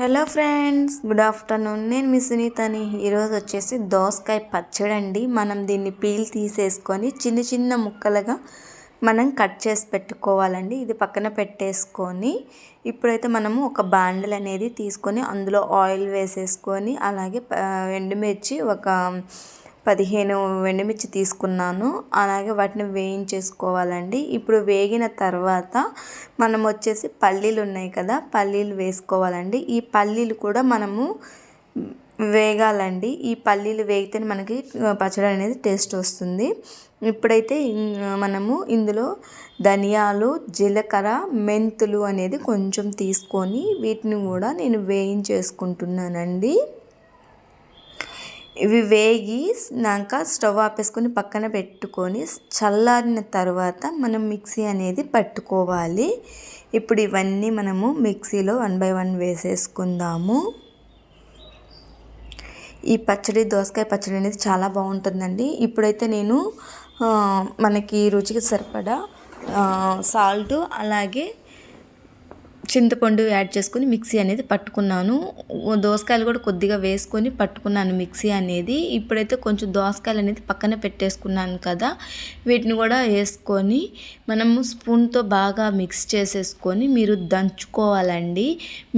Hello friends good afternoon. నేను మీ సునీతని. ఈరోజు వచ్చేసి దోసకాయ పచ్చడి అండి మనం దీన్ని పీల్ తీసేసుకొని చిన్న చిన్న ముక్కలుగా మనం కట్ చేసి పెట్టుకోవాలండి. ఇది పక్కన పెట్టేసుకొని ఇప్పుడైతే మనము ఒక బాండిల్ అనేది తీసుకొని అందులో ఆయిల్ వేసేసుకొని అలాగే ఎండుమిర్చి ఒక పదిహేను ఎండుమిర్చి తీసుకున్నాను. అలాగే వాటిని వేయించేసుకోవాలండి. ఇప్పుడు వేగిన తర్వాత మనం వచ్చేసి పల్లీలు ఉన్నాయి కదా పల్లీలు వేసుకోవాలండి. ఈ పల్లీలు కూడా మనము వేగాలండి. ఈ పల్లీలు వేగితే మనకి పచ్చడి అనేది టేస్ట్ వస్తుంది. ఇప్పుడైతే మనము ఇందులో ధనియాలు జీలకర్ర మెంతులు అనేది కొంచెం తీసుకొని వీటిని కూడా నేను వేయించేసుకుంటున్నానండి. ఇవి వేగినాక స్టవ్ ఆపేసుకొని పక్కన పెట్టుకొని చల్లారిన తర్వాత మనం మిక్సీ అనేది పట్టుకోవాలి. ఇప్పుడు ఇవన్నీ మనము మిక్సీలో వన్ బై వన్ వేసేసుకుందాము. ఈ పచ్చడి దోసకాయ పచ్చడి అనేది చాలా బాగుంటుందండి. ఇప్పుడైతే నేను మనకి రుచికి సరిపడా సాల్ట్ అలాగే చింతపండు యాడ్ చేసుకుని మిక్సీ అనేది పట్టుకున్నాను. దోసకాయలు కూడా కొద్దిగా వేసుకొని పట్టుకున్నాను మిక్సీ అనేది. ఇప్పుడైతే కొంచెం దోసకాయలు అనేది పక్కన పెట్టేసుకున్నాను కదా. వీటిని కూడా వేసుకొని మనము స్పూన్తో బాగా మిక్స్ చేసేసుకొని మీరు దంచుకోవాలండి.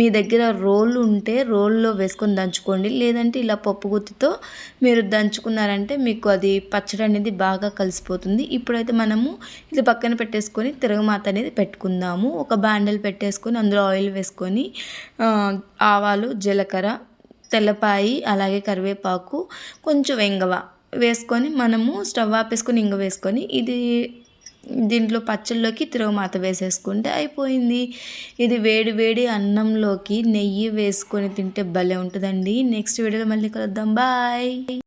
మీ దగ్గర రోల్ ఉంటే రోల్లో వేసుకొని దంచుకోండి. లేదంటే ఇలా పప్పు గుత్తితో మీరు దంచుకున్నారంటే మీకు అది పచ్చడి అనేది బాగా కలిసిపోతుంది. ఇప్పుడైతే మనము ఇది పక్కన పెట్టేసుకొని తిరగమాత అనేది పెట్టుకుందాము. ఒక బాండల్ పెట్టేసుకొని అందులో ఆయిల్ వేసుకొని ఆవాలు జీలకర్ర తెల్లపాయి అలాగే కరివేపాకు కొంచెం ఇంగవ వేసుకొని మనము స్టవ్ ఆపేసుకొని ఇంగ వేసుకొని ఇది దీంట్లో పచ్చళ్ళలోకి తిరుగుమాత వేసేసుకుంటే అయిపోయింది. ఇది వేడి వేడి అన్నంలోకి నెయ్యి వేసుకొని తింటే భలే ఉంటుందండి. నెక్స్ట్ వీడియోలో మళ్ళీ కలుద్దాం. బాయ్.